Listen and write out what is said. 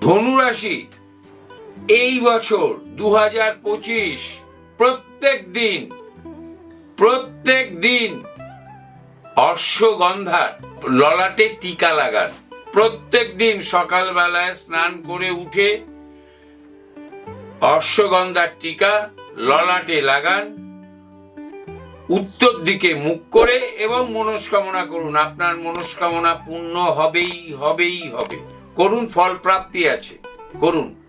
ধনুরাশি, এই বছর দু হাজার পঁচিশ, প্রত্যেক দিন প্রত্যেক দিন অশ্বগন্ধার, ললাটে টিকা লাগান। প্রত্যেক দিন সকালবেলায় স্নান করে উঠে অশ্বগন্ধার টিকা ললাটে লাগান। উত্তর দিকে মুখ করে এবং মনস্কামনা করুন। আপনার মনস্কামনা পূর্ণ হবেই হবেই, হবে। করুন ফল প্রাপ্তি আছে। করুন।